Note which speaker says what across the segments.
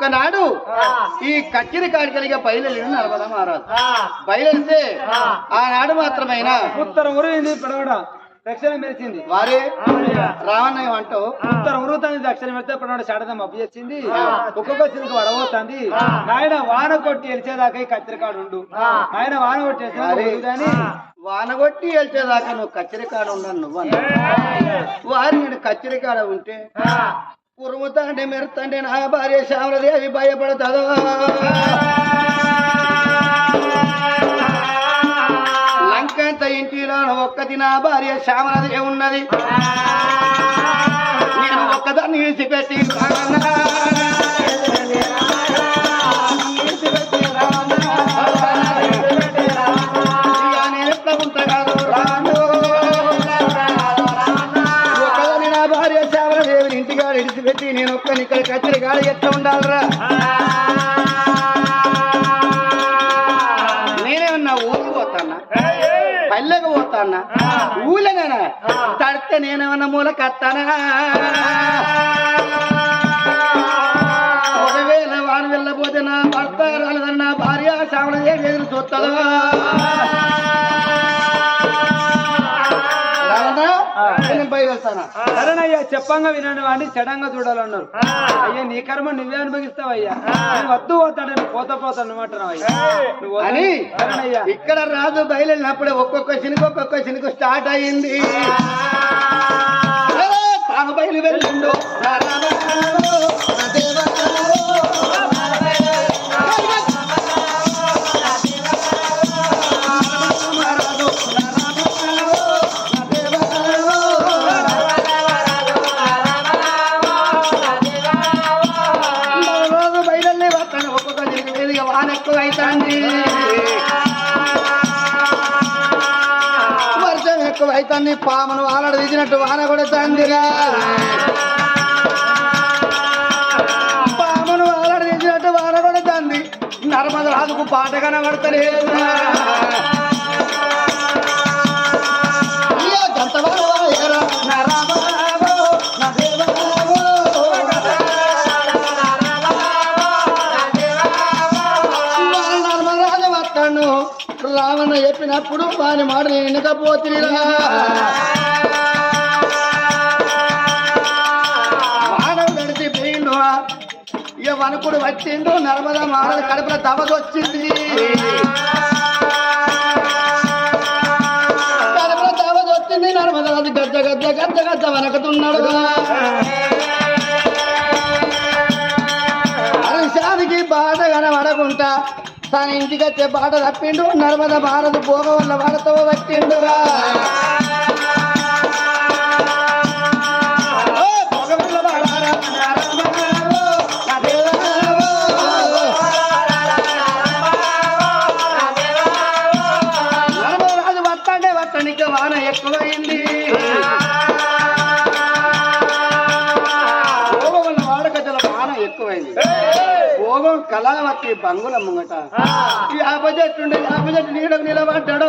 Speaker 1: ఒకనాడు ఈ కచ్చిరి కాడికలిగా బయలుదేరి నర్మదా మహారాజు. బయలుదేరితే ఆనాడు మాత్రమైనా
Speaker 2: ఉత్తర ఉరిగింది పడవడ? దక్షిణ మెరిచింది.
Speaker 1: వారే రావణ్య అంటూ
Speaker 2: ఉత్తర ఉరుగుతుంది దక్షిణ మెరితే పడవడ శాడదం అప్పు చేసింది. ఒక్కొక్క చినుకు వడబోతుంది ఆయన వాన కొట్టి వెలిచేదాకా ఈ కత్తిరికాడు ఉండు. ఆయన వాన కొట్టి వెలిచేదాకా కానీ
Speaker 1: వానగొట్టి వెళ్చేదాకా నువ్వు కచ్చిరి కాడ ఉన్నాను నువ్వు అన్నా వారి నేను కచ్చిరి కాడ ఉంటే ఉరుముతాండే మెరుతండి నా భార్య శ్యామలదేవి భయపడతాదో లంకంత ఇంటిలో ఒక్కది నా భార్య శ్యామలదేవి ఉన్నది నేను ఒక్కదాన్ని విసిపెట్టి ఊళ్ళేనా తడితే నేనేమన్నా మూల కత్తానా ఒకవేళ వాన వెళ్ళపోతే నా భర్త రాలేదని నా భార్య శ్యామల ఎదురు చూస్తుందా నేను వెళ్తానా
Speaker 2: సరేనయ్యా చెప్పంగా వినండి వాడిని చెడంగా చూడాలన్నారు. అయ్యా నీ కర్మ నువ్వే అనుభవిస్తావు అయ్యా నేను వద్దు పోతాడని పోతా పోతాను అనమాట అయ్యా నువ్వు వద్దు.
Speaker 1: అని
Speaker 2: సరేనయ్యా.
Speaker 1: ఇక్కడ రాజు బయలుదేరినప్పుడే ఒక్కొక్క చినుకు ఒక్కొక్క చినుకు స్టార్ట్ అయ్యింది తాను బయలు వెళ్ళిండు పామును వాన కూడా తందిరా పామును వానడు తీసినట్టు వాన కూడా తంది నర్మద రాజుకు పాట కనబడతలేదు. రావణ చెప్పినప్పుడు వాని మాట నేను ఇక వనకుడు వచ్చిండు? నర్మదా మహారాజు కడుపుల తవదొచ్చింది కడుపుల తవదొచ్చింది నర్మదా అది గజ్జ గజ్జ గజ్జ గజ్జ వనకుతున్నాడు హర్షానికి బాధ కనబడకుంటా తన ఇంటికి వచ్చే బాట తప్పిండు. నర్మద భారత భోగ వల్ల వాడతో పట్టిండురా. కళావతి బంగుల ముంగట. నీడకు నిలబడ్డాడు.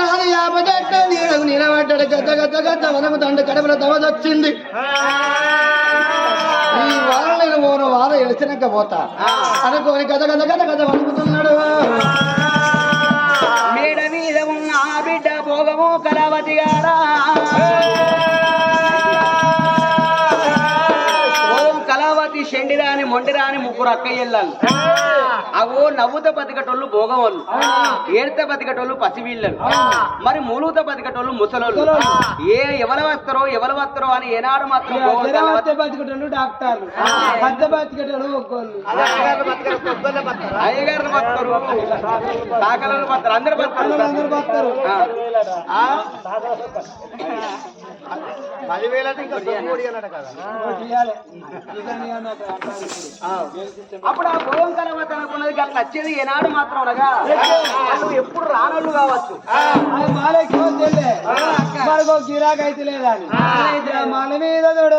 Speaker 1: రాదు యాపజెట్టు నీడకు నిలబడ్డాడు. గద్ద గద్ద గద్ద వనకు దండ కడపల దవదొచ్చింది. ఈ వారం నేను ఓను వారం ఎలిచినాక పోతా అనుకోని గద గద గద గద వణుకుతున్నాడు.
Speaker 3: మేడ మీద ఉన్న ఆ బిడ్డ భోగము కలవతి గారా షెండిరాని మొండిరాని ముగ్గురు అక్కయ్యళ్ళు అవో నవ్వుత బతికటోళ్ళు భోగం వాళ్ళు ఏడిత బతికటోళ్ళు పసివీళ్ళలు. మరి మూలుత బతికటోళ్ళు ముసలోళ్ళు. ఏ ఎవరు వస్తారో ఎవరు వస్తారో అని ఏనాడు మాత్రం
Speaker 2: బతికేటోళ్ళు డాక్టర్లు. పెద్ద బతికేటోళ్ళు ఒక్కోళ్ళు
Speaker 3: అయ్యగారు బతారు సాకలను బతారు అందరు బతారు
Speaker 2: అందరూ బతారు
Speaker 3: అప్పుడు ఆ భోగం కలవత అనుకున్నది అట్లా వచ్చేది ఏనాడు మాత్రం అనగా వాళ్ళు ఎప్పుడు రానోళ్ళు కావచ్చు.
Speaker 2: అది మాలకి పోతే మనకు గిరాక్ అయితే లేదని మన మీద చూడు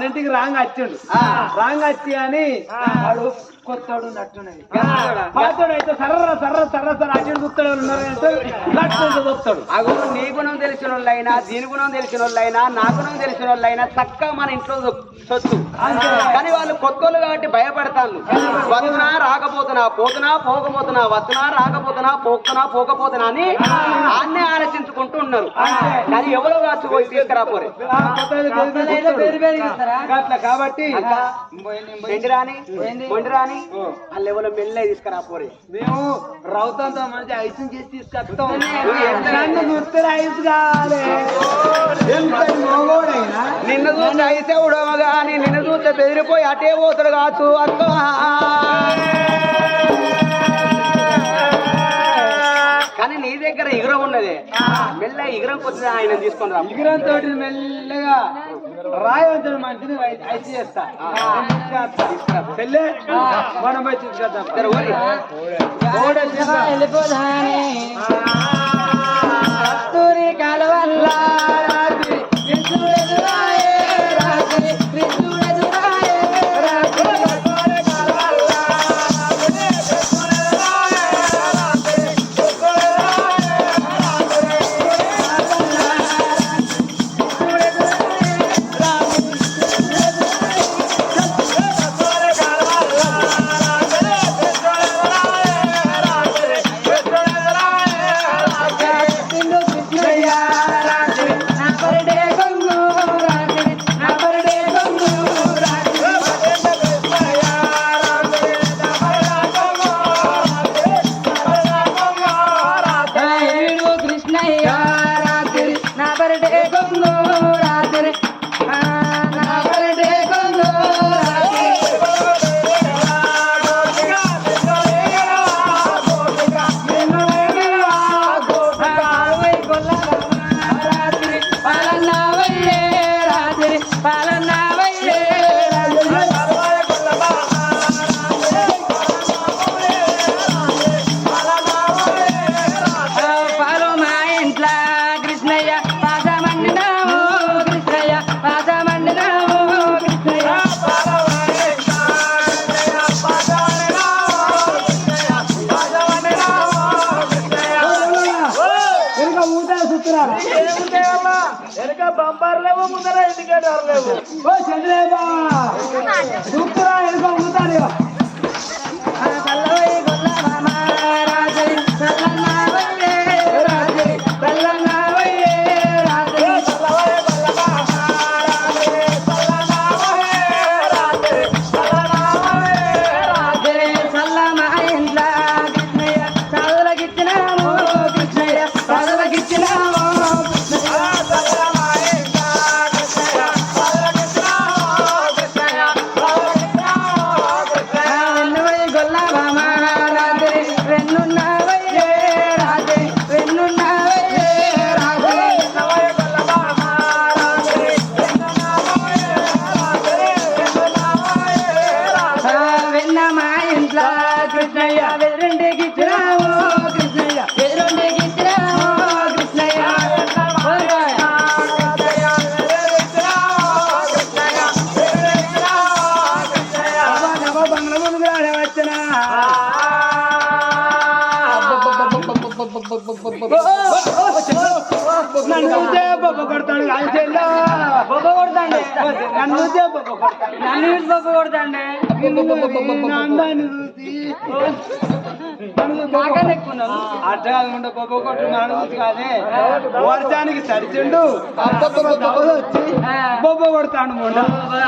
Speaker 2: మన ఇంటికి రాంగ్ వచ్చిండు. రాంగ్ వచ్చి అని వాడు కొత్తోడు నట్టున్నది పాతోడు అయితే సర్ర సర్ర సర్ర సర్ర అటు ఉన్నారు
Speaker 3: అగు నీ గుణం తెలిసిన వాళ్ళైనా దీని గుణం తెలిసిన వాళ్ళైనా నా గుణం తెలిసిన వాళ్ళైనా చక్కగా మన ఇంట్లో సొత్తు కానీ వాళ్ళు కొత్తోళ్ళు కాబట్టి భయపడతాను వస్తున్నా రాకపోతున్నా పోతున్నా పోకపోతున్నా వస్తున్నా రాకపోతున్నా పోతున్నా పోకపోతున్నా అని ఆన్నే ఆలోచించుకుంటూ ఉన్నారు. కానీ ఎవరో కాచు తీసుకురాపోరే.
Speaker 2: కాబట్టి
Speaker 3: రాని వాళ్ళు ఎవరో మెల్లే తీసుకురాపోరే
Speaker 2: మేము రౌతంతో మంచి ఐస్ చేసి తీసుకొస్తాం. నన్ను చూస్తే ఐస్ కావాలి. మగోడైనా
Speaker 3: నిన్ను చూస్తే అయితే ఉడమ గాని నిన్ను చూస్తే బెదిరిపోయి అటే పోతాడు కాచు అక్క. కానీ నీ దగ్గర ఇగురం ఉన్నది. మెల్ల ఇగురం కొద్ది ఆయన తీసుకొని రా.
Speaker 2: ఇగురం తోటి మెల్లగా రాయవద్దు మంచిది ఐస్ చేస్తా. పెళ్ళే మనం పోయి చేద్దాం. కస్తూరి కలవల్ల. ఓ నన్ను బొబ్బ కొడతాడు.
Speaker 4: బొబ్బ కొడతాండి.
Speaker 2: నన్ను కొడతాడు.
Speaker 4: నన్ను బొబ్బ కొడతాండి?
Speaker 2: అందాన్ని చూసి. కాదే. వర్షానికి వచ్చి
Speaker 4: ఆ.
Speaker 2: బొబ్బ కొడతాడు మొండ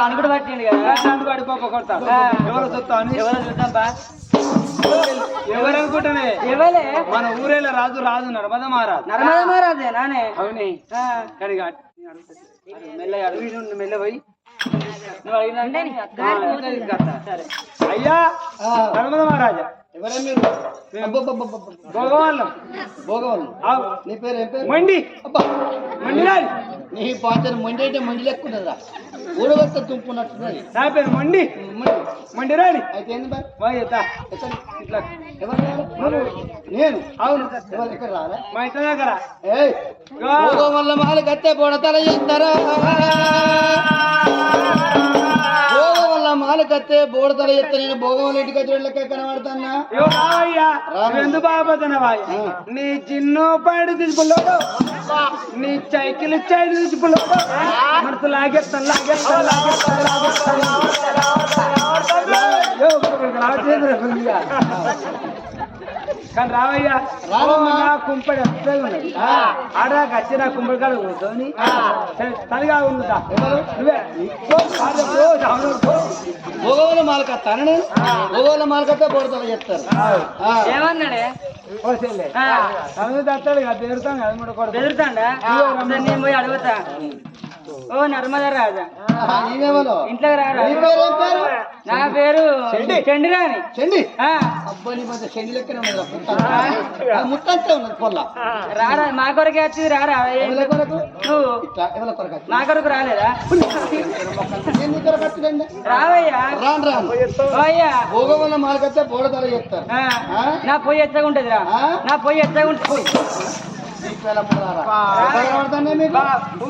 Speaker 4: అనుకుడు పట్టిండు కదా.
Speaker 2: వాడి బొబ్బ కొడతాడు. ఎవరు చూస్తాను.
Speaker 4: ఎవరో చూద్దాం బా
Speaker 2: ఎవరు అనుకుంటానే?
Speaker 4: ఎవలే?
Speaker 2: మన ఊరేళ్ళ రాజు రాజు నర్మద మహారాజు.
Speaker 4: నర్మద మహారాజే నానే.
Speaker 2: అవునే. కానీ మెల్లగా అడుగు ఉండు, మెల్ల పోయి.
Speaker 4: నువ్వు అడిగినా
Speaker 2: అయ్యా నర్మద మహారాజా.
Speaker 1: భోగవాళ్ళు.
Speaker 2: ఆవు.
Speaker 1: నీ పేరు ఏం పేరు?
Speaker 2: మండి.
Speaker 1: అబ్బా.
Speaker 2: మండి
Speaker 1: నీ పాత్ర మండి అంటే మండి లెక్కున్నదా ఊడగొట్ట తుంపున్నట్టున్నది
Speaker 2: నా పేరు మండి.
Speaker 1: మండి.
Speaker 2: రాని
Speaker 1: అయితే ఏంది
Speaker 2: ఇట్లా.
Speaker 1: ఎవరు? నేను?
Speaker 2: అవును.
Speaker 1: ఎవరు ఎక్కడ రాలే?
Speaker 2: మా ఇంటి దగ్గర.
Speaker 1: మాలు కత్తే బొడతల చేస్తారా? కత్తే బోడతల చేస్తా నేను భోగం ఇంటికి వచ్చి లెక్క కనబడతానా.
Speaker 2: నీ చిన్ను పడి తీసుకున్నాడు నీ సైకిల్ ఇచ్చాయి తీసుకున్నాడు మనసు లాగేస్తాను లాగేస్తాను లాగేస్తాను లాగేస్తాను. కానీ రావయ్యా నా కుంపడి అసలు ఉన్నది వచ్చి నా కుంపడి కాడ కూర్చొని సరే, తలిగా ఉందా
Speaker 1: ఎవరు?
Speaker 2: నువ్వే. పో, కాదు, పో, అవును, పో.
Speaker 1: భోగం వల్ల మాలు కత్తాను నేను భోగం వల్ల మాలు కత్తే బోడతల చేస్తారు ఆ.
Speaker 4: ఏమన్నాడే
Speaker 2: తను తత్తాడు బెదురుతాను కూడా కొడతాడు.
Speaker 4: బెదురుతాండా? నేను పోయి అడుగుతా. ఓ నర్మద రాజా. ఇంట్లోకి రారా?
Speaker 1: నీ పేరు
Speaker 4: చండిరాని
Speaker 1: చెండి.
Speaker 4: ఆ,
Speaker 1: అబ్బా నీ మధ్య చెండి లెక్కనే ఉన్నది ఉన్నది పొల్ల
Speaker 4: రారా మా కొరకే వచ్చి రారా? మా కొరకు రాలేదా? రావయ్యా.
Speaker 1: రాను రాను.
Speaker 4: ఓయ్యా
Speaker 1: భోగం వల్ల మాలకత్తే బోడతల చేస్తారు.
Speaker 4: ఆ,
Speaker 1: ఆ?
Speaker 4: నా పొయ్యి ఎచ్చగా ఉంటది రా? నా పొయ్యి ఎచ్చగా ఉంటుంది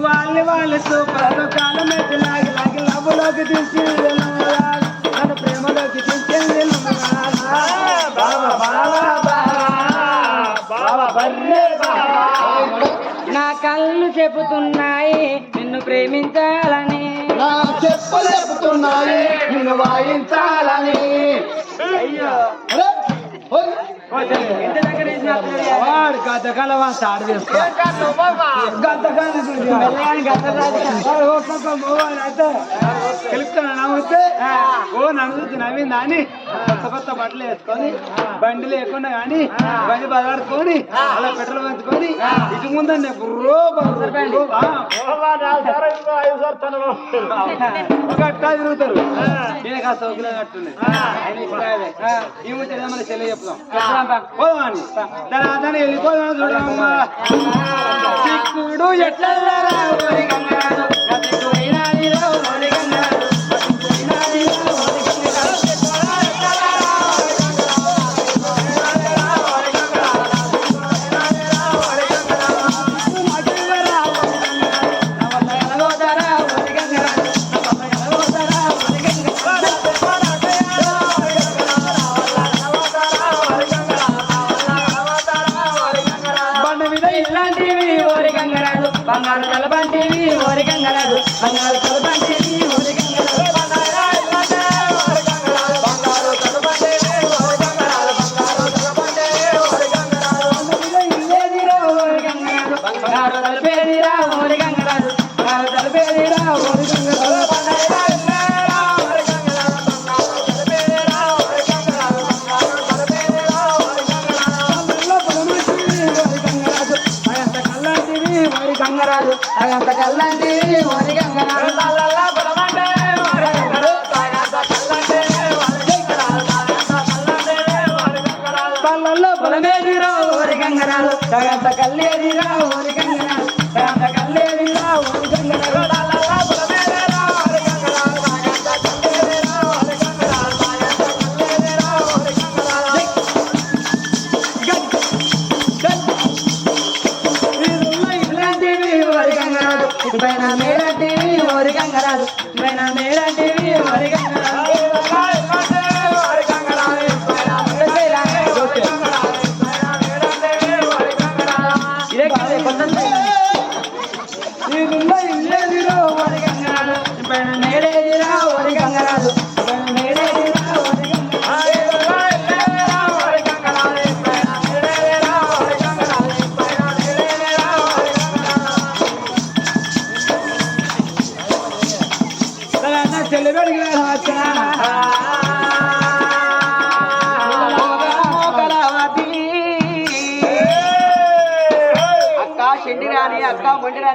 Speaker 2: వాళ్ళని వాళ్ళు సూపర్ కాలం అయితే లాగి లాగి లవ్వులోకి తీసుకెళ్ళి నన్ను ప్రేమలోకి తీసుకెళ్ళి బాబా బాబా బాబా బర్రే బాబా
Speaker 1: ఏయ్, నడు.
Speaker 4: నా కళ్ళు చెబుతున్నాయి నిన్ను ప్రేమించాలని.
Speaker 1: నా చెప్పులు చెప్పుతున్నాయి నిన్ను వాయించాలని.
Speaker 2: అయ్యో. వాడు అయితే గెలుపుతాను నవ్వుతే ఓ నవ్వుతూ నవ్వింది అని కొత్త కొత్త బట్టలు వేసుకొని బండి లేకుండా కానీ బండి బలాడుకొని అలా పెట్రోల్ పంచుకొని ఇటు ముందండి. ఒక అట్టా తిరుగుతారు. నేను కాస్త ఒకలే కట్టున్నాయి ఆయన చెల్లి చెప్తాం పోదామని తర్వాత వెళ్ళిపోదాం చూడమ్మా. చిక్కుడు ఎట్లల్లరా
Speaker 4: బంగారు తలబంటివి ఓరి గంగరాజు బంగారు తలబంటివి గంగరాజు. అగంత కల్లాంటివి ఓరి గంగరాజు. పల్లల్లో పొలమేదిరా ఓరి గంగరాజు. తగంత కల్లేదిరా గంగరాజు పైన మేలాంటివి ఓరి గంగరాజు. పైన మేలాంటివి ఓరి గంగరాజు.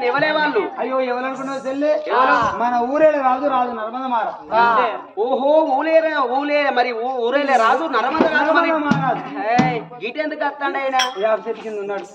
Speaker 3: ఎవలే వాళ్ళు?
Speaker 2: అయ్యో ఎవరనుకున్నావు చెల్లె? మన ఊరేళ్ళ రాజు రాజు నర్మద మార
Speaker 3: ఓహో ఊలేరే ఊలే మరి ఊరేలే రాజు నరమద రాజు మరి. గీటెందుకు వస్తాడు ఆయన?
Speaker 2: యాభై కింద ఉన్నాడు.